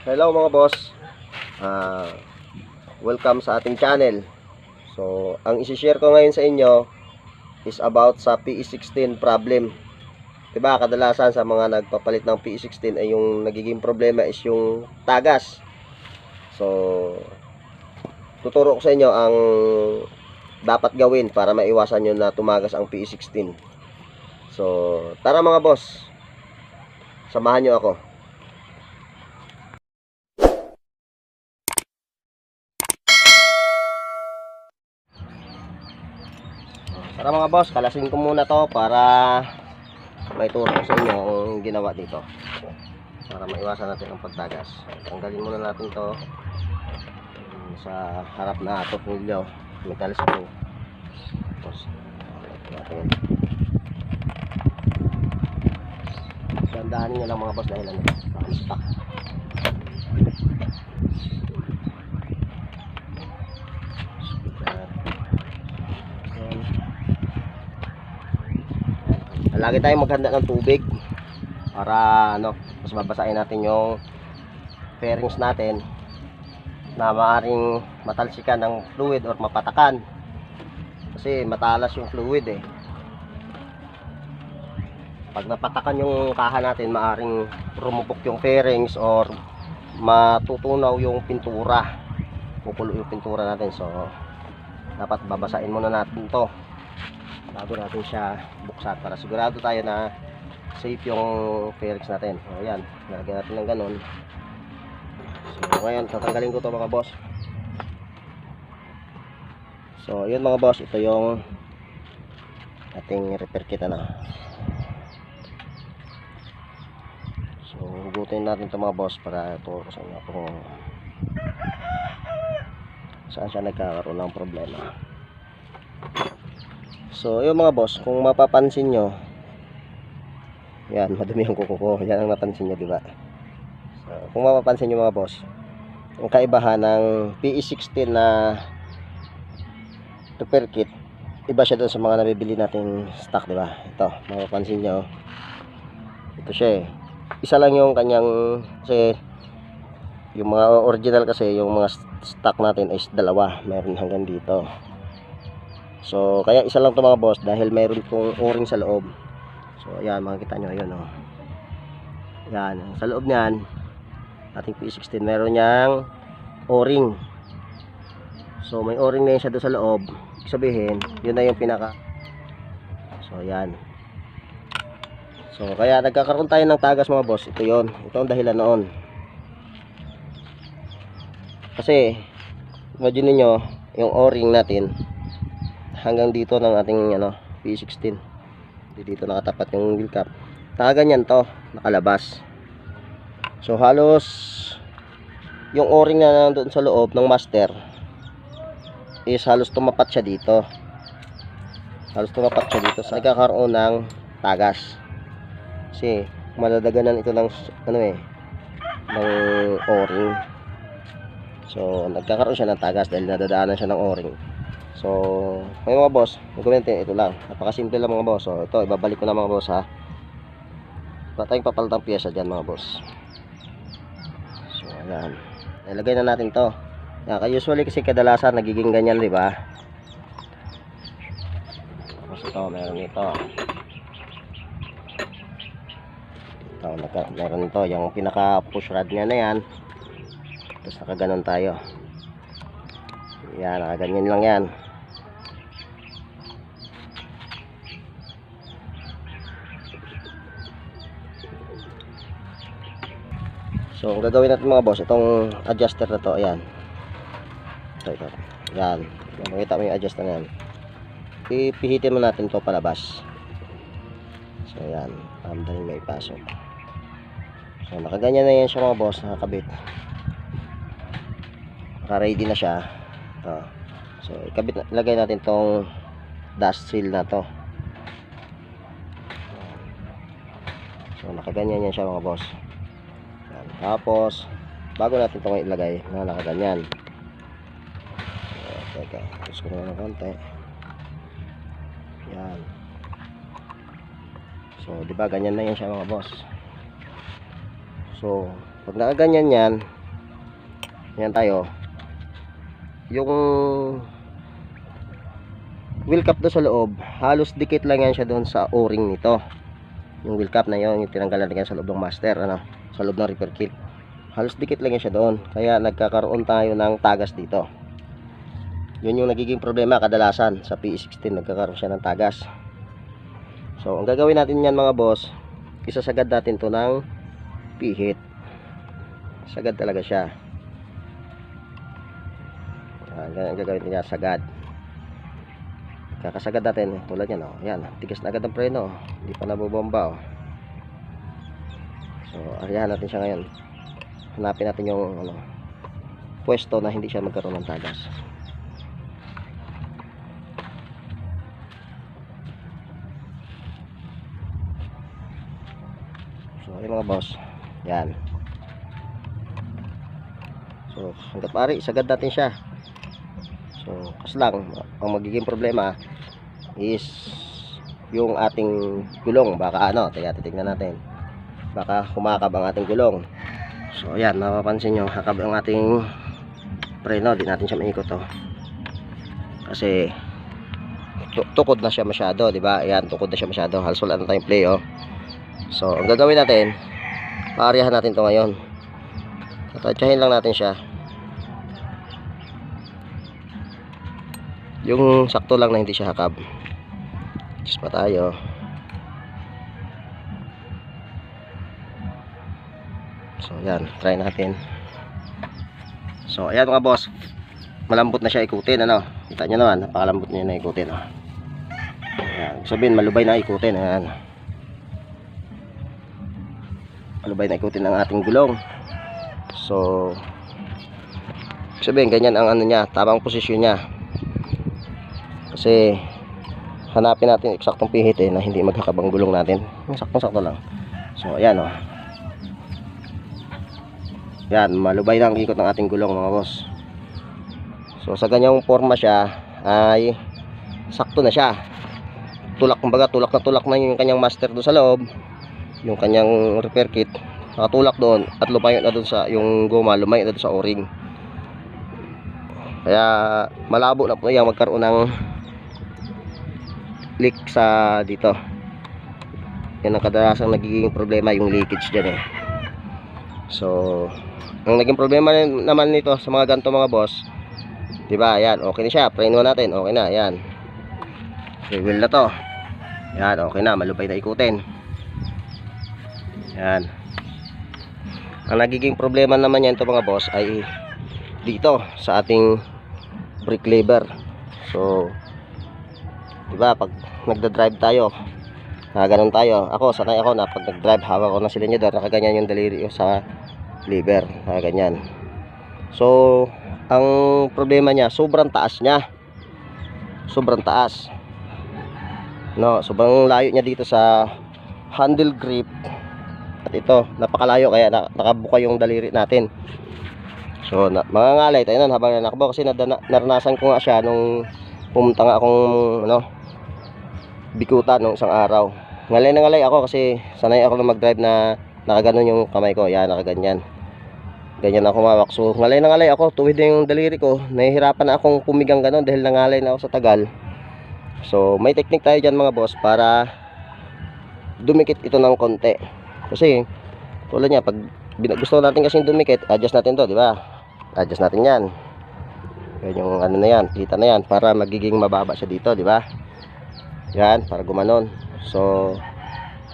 Hello mga boss. Ah, welcome sa ating channel. So, ang isi-share ko ngayon sa inyo is about sa PE16 problem. 'Di ba? Kadalasan sa mga nagpapalit ng PE16 ay yung nagiging problema is yung tagas. So, tuturo ko sa inyo ang dapat gawin para maiwasan nyo na tumagas ang PE16. So, tara mga boss. Samahan nyo ako. Tara mga boss, kalasin ko muna to para may turo sa inyo ang ginawa dito. Para maiwasan natin ang pagtagas. Tanggalin muna natin to sa harap na tornilyo. Metal screw. Tapos, natin. Dandahanin nyo lang mga boss dahil ano, baka Lagi tayong maghanda ng tubig para ano, mas babasahin natin yung fairings natin na maaring matalsikan ng fluid or mapatakan. Kasi matalas yung fluid eh. Pag napatakan yung kaha natin maaring rumupok yung fairings or matutunaw yung pintura. Pupulo yung pintura natin. So dapat babasahin muna natin to bago natin siya buksan para sigurado tayo na safe yung fairings natin. O yan. Nalagyan natin ng ganun. So ngayon tatanggalin ko to mga boss. So yun mga boss ito yung ating repair kit na so hugutin natin to mga boss para ito sa inyo kung saan siya nagkakaroon ng problema So, yung mga boss, kung mapapansin nyo, yan, madumi yung kuko ko. Yan ang napansin nyo, di ba? So, kung mapapansin nyo mga boss, ang kaibahan ng PE16 na repair kit, iba siya doon sa mga nabibili nating stock, di ba? Ito, mapapansin nyo, ito siya eh. Isa lang yung kanyang, kasi, yung mga original kasi, yung mga stock natin is dalawa. Meron hanggang dito. So, kaya isa lang to mga boss dahil mayroon pong o-ring sa loob. So, ayan, makikita nyo, ayun, oh. Yan, sa loob niyan, ating P16, meron niyang o-ring. So, may o-ring na yun siya doon sa loob. Sabihin, yun na yung pinaka. So, yan. So, kaya nagkakaroon tayo ng tagas mga boss. Ito yon Ito ang dahilan noon. Kasi, imagine niyo yung o-ring natin, hanggang dito ng ating ano P16 dito nakatapat yung wheel cap. Nakaganyan to nakalabas. So halos yung o-ring na nandun sa loob ng master is halos tumapat siya dito. Halos tumapat siya dito sa nagkakaroon ng tagas. Kasi maladaganan ito ng ano eh ng o-ring. So nagkakaroon siya ng tagas dahil nadadaanan siya ng o-ring So, may mga boss, gagawin natin ito lang. Napakasimple lang mga boss. So, ito, ibabalik ko na mga boss ha. Wala tayong papalitang pyesa dyan mga boss. So, ayan. Ilagay na natin to. Yan, usually kasi kadalasan nagiging ganyan, di ba? Tapos ito, meron ito. Ito, meron ito. Yung pinaka push rod niya na yan. Tapos nakaganon tayo. Yan, nakaganyan lang yan. So, ang gagawin natin mga boss, itong adjuster na to, ayan. Ito, ito. Yan. Makita mo yung adjuster na yan. Pipihitin mo natin to palabas. So, ayan. Pamdaling may ipasok. So, nakaganyan na yan siya mga boss, nakakabit. Naka-ready na siya. Ito. So, ikabit, lagay natin tong dust seal na to. So, nakaganyan yan siya mga boss. Yan. Tapos, bago natin itong ilagay na nakaganyan. So, teka, tapos ko naman ng konti. Yan. So, di ba ganyan na yan siya mga boss. So, Pag nakaganyan yan, yan tayo, yung wheel cap doon sa loob, halos dikit lang yan siya doon sa o-ring nito. Yung wheel cap na yun, yung tinanggalan na sa loob ng master, ano, sa loob ng repair kit. Halos dikit lang yan siya doon. Kaya nagkakaroon tayo ng tagas dito. Yun yung nagiging problema kadalasan sa PE16, nagkakaroon siya ng tagas. So, ang gagawin natin yan mga boss, isasagad natin to ng pihit. Sagad talaga siya. Ang gagawin niya, sagad. Kakasagad natin, tulad yan, oh. Yan, tigas na agad ang preno. Hindi pa nabobomba, oh. So, ariyahan natin siya ngayon. Hanapin natin yung, ano, pwesto na hindi siya magkaroon ng tagas. So, ayun mga boss. Yan. So, hanggat pari, sagad natin siya. So, kas lang, ang magiging problema is yung ating gulong. Baka ano, kaya titignan natin. Baka kumakab ang ating gulong. So, ayan, mapapansin nyo, hakab ang ating preno. Di natin siya maikot, oh. Kasi, tu- tukod na siya masyado, di ba? Ayan, tukod na siya masyado. Halos wala na tayong play, oh. So, ang gagawin natin, paarihan natin to ngayon. Tatatsahin lang natin siya. Yung sakto lang na hindi siya hakab. Just pa tayo. So, yan. Try natin. So, ayan mga boss. Malambot na siya ikutin, ano? Kita nyo naman, napakalambot niya na ikutin, oh. Ayan. Sabihin, malubay na ikutin, ayan. Malubay na ikutin ang ating gulong. So, sabihin, ganyan ang ano niya, tamang posisyon niya. Kasi, hanapin natin eksaktong pihit eh, na hindi magkakabang gulong natin. Yung saktong-sakto lang. So, ayan o. Oh. Yan, malubay na ang ikot ng ating gulong mga boss. So, sa ganyang forma siya, ay sakto na siya. Tulak, kumbaga, tulak na tulak na yung kanyang master doon sa loob. Yung kanyang repair kit nakatulak doon at lumayo na doon sa yung goma lumayo na doon sa o-ring kaya malabo na po yan magkaroon ng leak sa dito. Yan ang kadalasang nagiging problema yung leakage dyan eh. So ang naging problema naman nito sa mga ganito mga boss di ba? Yan okay na siya preno natin okay na yan reveal na to. Yan okay na malupay na ikutin. Yan ang nagiging problema naman yan ito mga boss ay dito sa ating brake lever. So, 'di ba pag nagda-drive tayo, na ganun tayo. Ako sanay ako na pag nag-drive hawak ko ng silindro, nakaganyan yung daliri ko sa lever, nakaganyan. So, ang problema niya, sobrang taas niya. Sobrang taas. No, sobrang layo niya dito sa handle grip at ito, napakalayo kaya na, nakabuka yung daliri natin. So, na, mga ngalay tayo nun habang nakabo kasi naranasan ko nga siya nung pumunta nga akong ano, bikutan nung isang araw. Ngalay na ngalay ako kasi sanay ako na mag-drive na nakaganon yung kamay ko. Yan, nakaganyan. Ganyan ako mawak. So, ngalay na ngalay ako. Tuwid na yung daliri ko. Nahihirapan na akong pumigang ganon dahil nangalay na ako sa tagal. So, may technique tayo dyan mga boss para dumikit ito ng konti. Kasi, tulad niya, pag gusto natin kasing dumikit, adjust natin to, di ba? Adjust natin yan. Yan yung ano na yan, kita na yan, para magiging mababa siya dito, di ba? Yan, para gumanon. So,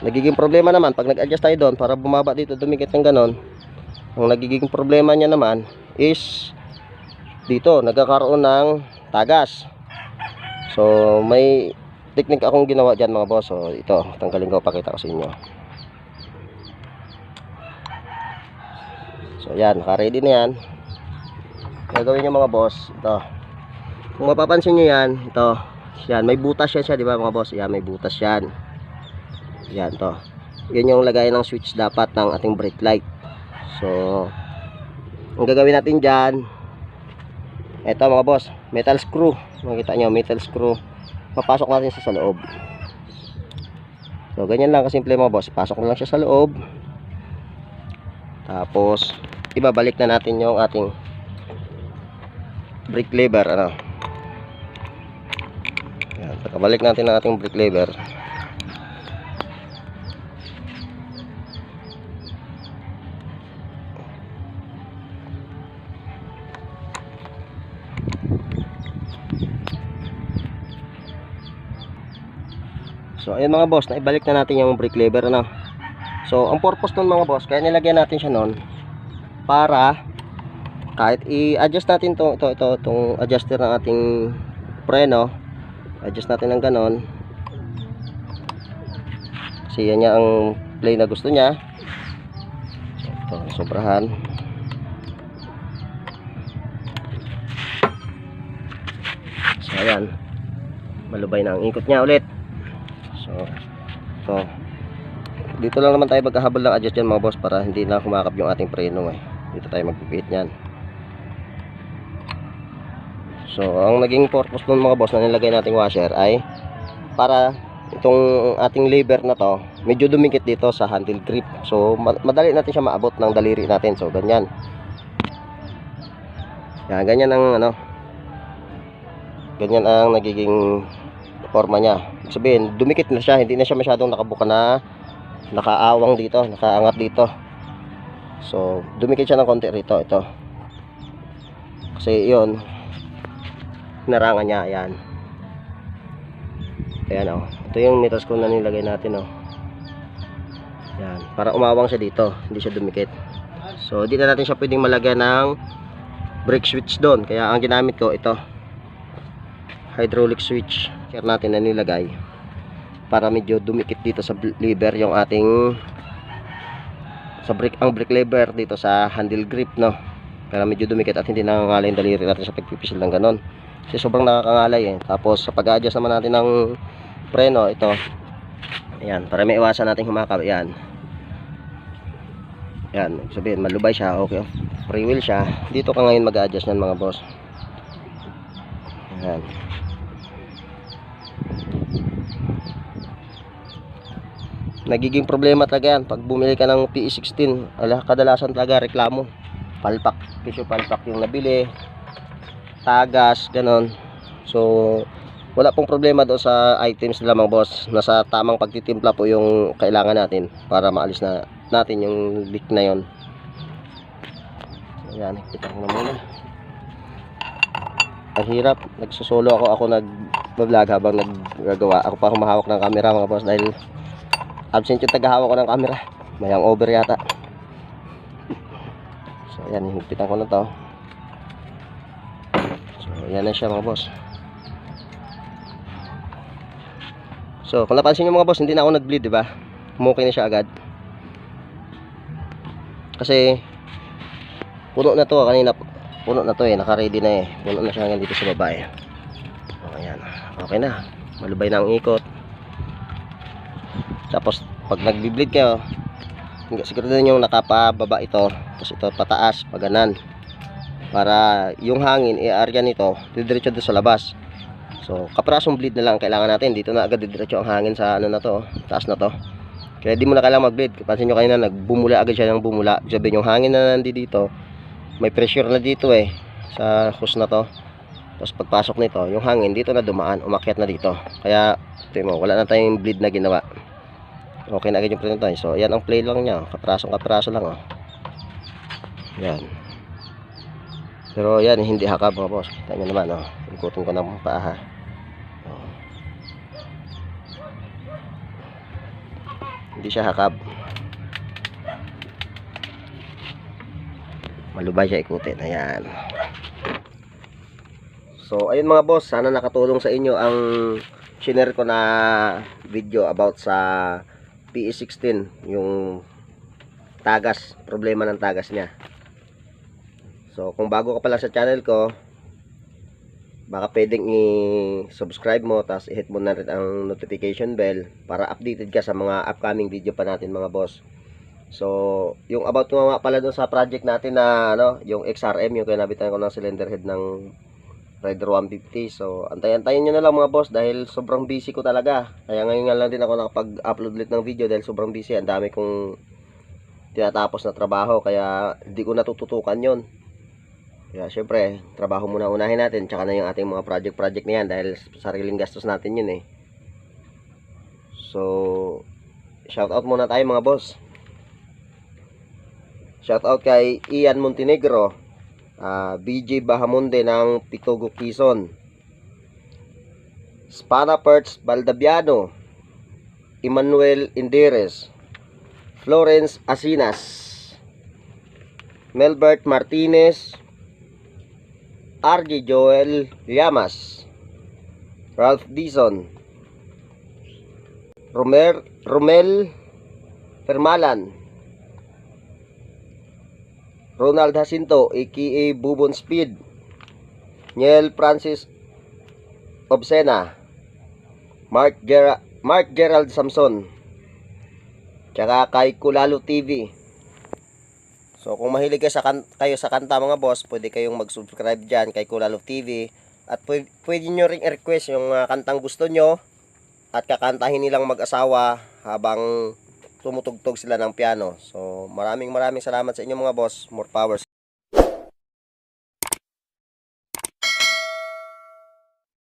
nagiging problema naman, pag nag-adjust tayo doon, para bumaba dito, dumikit ng ganon, ang nagiging problema niya naman is dito, nagkakaroon ng tagas. So, may technique akong ginawa dyan mga boss. So, ito, tanggalin ko, pakita ko sa inyo. So yan, naka-ready na yan. Gagawin nyo mga boss, ito. Kung mapapansin nyo yan, ito. Yan, may butas yan siya, di ba mga boss? Yan, may butas yan. Yan, to. Yan yung lagay ng switch dapat ng ating brake light. So, ang gagawin natin dyan, ito mga boss, metal screw. Makita nyo, metal screw. Papasok natin siya sa loob. So, ganyan lang kasimple mga boss. Pasok lang siya sa loob. Tapos, ibabalik na natin yung ating brake lever, ano. Yan, pagkabalik natin ang ating brake lever. So, ayun mga boss, naibalik na natin yung brake lever, ano. So, ang purpose nun mga boss, kaya nilagyan natin siya nun para kahit i-adjust natin to, ito, ito, itong adjuster ng ating preno, adjust natin ng ganon. Kasi yan niya ang play na gusto niya. So, ito, sobrahan. So, ayan. Malubay na ang ikot niya ulit. So, ito. Dito lang naman tayo magkahabol ng adjust yan mga boss para hindi na kumakap yung ating preno eh. Dito tayo magpipit niyan. So, ang naging purpose ng mga boss na nilagay nating washer ay para itong ating lever na to medyo dumikit dito sa handle grip. So, ma- madali natin siya maabot ng daliri natin. So, ganyan. Yan, ganyan ang ano ganyan ang nagiging forma niya. Sabihin, dumikit na siya, hindi na siya masyadong nakabuka na nakaawang dito, nakaangat dito. So, dumikit siya ng konti rito, ito. Kasi 'yon narangan niya, ayan. Ayan oh. Ito yung nitas ko na nilagay natin oh. Ayan, para umawang siya dito, hindi siya dumikit. So, hindi na natin siya pwedeng malagyan ng brake switch doon. Kaya ang ginamit ko ito. Hydraulic switch. Kaya natin na nilagay para medyo dumikit dito sa lever yung ating sa brake ang brake lever dito sa handle grip no para medyo dumikit at hindi nangangalay yung daliri natin sa pagpipisil ng ganon kasi sobrang nakakangalay eh. Tapos sa pag-adjust naman natin ng preno ito. Ayan para may iwasan natin humakap ayan. Ayan sabihin malubay siya okay. Free wheel siya. Dito ka ngayon mag-adjust yan mga boss. Ayan. Nagiging problema talaga yan pag bumili ka ng PE16 ala kadalasan talaga reklamo. Palpak pisyo palpak yung nabili tagas ganon. So wala pong problema doon sa items mga boss. Nasa tamang pagtitimpla po yung kailangan natin para maalis na natin yung leak na yon so, yan kita ko na muna. Ang hirap. Nagsusolo ako. Ako nag vlog habang naggagawa. Ako pa humahawak ng camera mga boss dahil absent yung tagahawak ko ng camera. Mayang over yata. So ayan higpitan ko na to ayan na siya mga boss. So kung napansin nyo mga boss hindi na ako nag bleed diba umukay na siya agad. Kasi puno na to kanina puno na to eh. Naka ready na eh. Puno na siya hanggang dito sa baba eh. So ayan. Okay na. Malubay na ang ikot. Tapos pag nagbi-bleed kayo, siguro din yung nakapababa ito, tapos ito pataas, paganan. Para yung hangin, i-area nito, didiretso doon sa labas. So, kaprasong bleed na lang kailangan natin. Dito na agad didiretso ang hangin sa ano na to, taas na to. Kaya di mo na kailangan mag-bleed. Pansin nyo kanina, nagbumula agad siya ng bumula. Sabihin yung hangin na nandi dito, may pressure na dito eh, sa hose na to. Tapos pagpasok nito, yung hangin dito na dumaan, umakyat na dito. Kaya, ito mo, wala na tayong bleed na ginawa. Okay na agad yung tayo. So, yan ang play lang niya. Kaprasong kapraso lang, oh. Yan. Pero yan, hindi hakab mga boss. Kita naman, oh. Ikutin ko ng paa. Oh. Hindi siya hakab. Malubay siya ikutin. Ayan. So, ayun mga boss. Sana nakatulong sa inyo ang shinare ko na video about sa PE16 yung tagas, problema ng tagas niya. So, kung bago ka pala sa channel ko, baka pwedeng i-subscribe mo tapos i-hit mo na rin ang notification bell para updated ka sa mga upcoming video pa natin mga boss. So, yung about ko nga pala doon sa project natin na ano, yung XRM, yung kinabitan ko ng cylinder head ng Rider 150. So, antay-antayin nyo na lang mga boss dahil sobrang busy ko talaga. Kaya ngayon nga lang din ako nakapag-upload ulit ng video dahil sobrang busy. Ang dami kong tinatapos na trabaho kaya hindi ko natututukan yon kaya syempre trabaho muna unahin natin tsaka na yung ating mga project-project na yan dahil sariling gastos natin yun eh. So shout out muna tayo mga boss. Shout out kay Ian Montenegro ah, BJ Bahamonde ng Pitogo Quezon. Spana Perts Baldabiano Emmanuel Inderes Florence Asinas Melbert Martinez RJ Joel Llamas Ralph Dison Romer Romel Permalan Ronald Jacinto aka Bubon Speed Niel Francis Obsena Mark Gera Mark Gerald Samson tsaka kay Kulalo TV So kung mahilig kayo sa, kan- kayo sa kanta mga boss, pwede kayong mag-subscribe dyan kay Kulalo TV at pwede, pwede nyo ring i-request yung ah, kantang gusto nyo at kakantahin nilang mag-asawa habang tumutugtog sila ng piano. So maraming maraming salamat sa inyo mga boss. More powers.